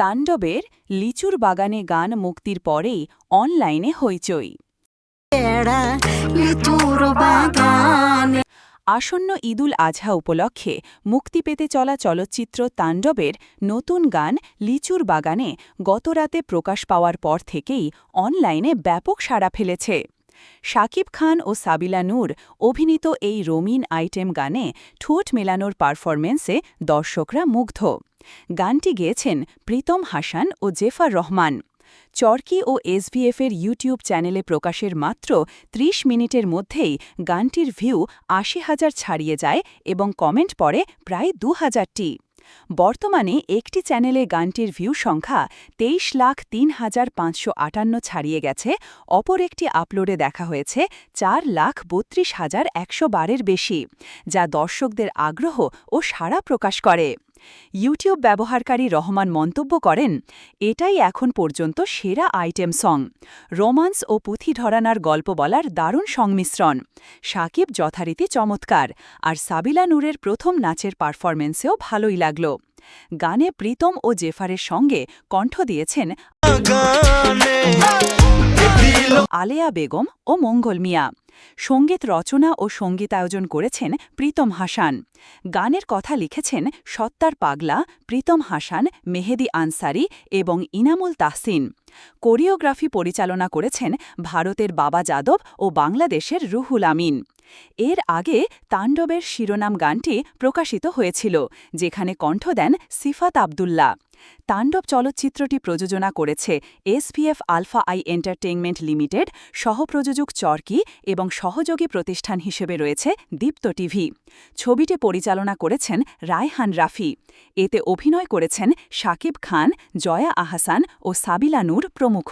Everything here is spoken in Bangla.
তাণ্ডবের লিচুর বাগানে গান মুক্তির পরেই অনলাইনে হইচই। আসন্ন ঈদুল আজহা উপলক্ষে মুক্তি পেতে চলা চলচ্চিত্র তাণ্ডবের নতুন গান লিচুর বাগানে গতরাতে প্রকাশ পাওয়ার পর থেকেই অনলাইনে ব্যাপক সাড়া ফেলেছে। শাকিব খান ও সাবিলা নূর অভিনীত এই রঙিন আইটেম গানে ঠোঁট মেলানোর পারফরমেন্সে দর্শকরা মুগ্ধ। গানটি গেয়েছেন প্রীতম হাসান ও জেফার রহমান। চরকি ও এসভিএফের ইউটিউব চ্যানেলে প্রকাশের মাত্র ৩০ মিনিটের মধ্যেই গানটির ভিউ আশি হাজার ছাড়িয়ে যায় এবং কমেন্ট পড়ে প্রায় দু হাজারটি। বর্তমানে একটি চ্যানেলে গানটির ভিউ সংখ্যা তেইশ লাখ তিন হাজার পাঁচশো আটান্ন ছাড়িয়ে গেছে, অপর একটি আপলোডে দেখা হয়েছে চার লাখ বত্রিশ হাজার একশো বারের বেশি, যা দর্শকদের আগ্রহ ও সাড়া প্রকাশ করে। ইউটিউব ব্যবহারকারী রহমান মন্তব্য করেন, এটাই এখন পর্যন্ত সেরা আইটেম সং। রোমান্স ও পুঁথি ধরানার গল্প বলার দারুণ সংমিশ্রণ। সাকিব যথারীতি চমৎকার, আর সাবিলা নূরের প্রথম নাচের পারফরমেন্সেও ভালোই লাগল। গানে প্রীতম ও জেফারের সঙ্গে কণ্ঠ দিয়েছেন আলেয়া বেগম ও মঙ্গল মিয়া। সংগীত রচনা ও সঙ্গীতায়োজন করেছেন প্রীতম হাসান। গানের কথা লিখেছেন সত্তার পাগলা প্রীতম হাসান, মেহেদি আনসারি এবং ইনামুল তাহসিন। কোরিওগ্রাফি পরিচালনা করেছেন ভারতের বাবা যাদব ও বাংলাদেশের রুহুল আমিন। এর আগে তাণ্ডবের শিরোনাম গানটি প্রকাশিত হয়েছিল, যেখানে কণ্ঠ দেন সিফাত আবদুল্লা তাণ্ডব চলচ্চিত্রটি প্রযোজনা করেছে SPF alpha I entertainment limited, সহপ্রযোজক Chorki এবং সহযোগী প্রতিষ্ঠান হিসেবে রয়েছে দীপ্ত টিভি। ছবিটি পরিচালনা করেছেন রায়হান রাফি। এতে অভিনয় করেছেন শাকিব খান, জয়া আহাসান ও সাবিলা নূর প্রমুখ।